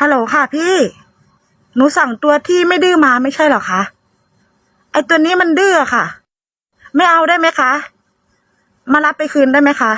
ฮัลโหลค่ะพี่ หนูสั่งตัวที่ไม่ดื้อมาไม่ใช่เหรอคะ ไอตัวนี้มันดื้อค่ะ ไม่เอาได้ไหมคะ มารับไปคืนได้ไหมคะ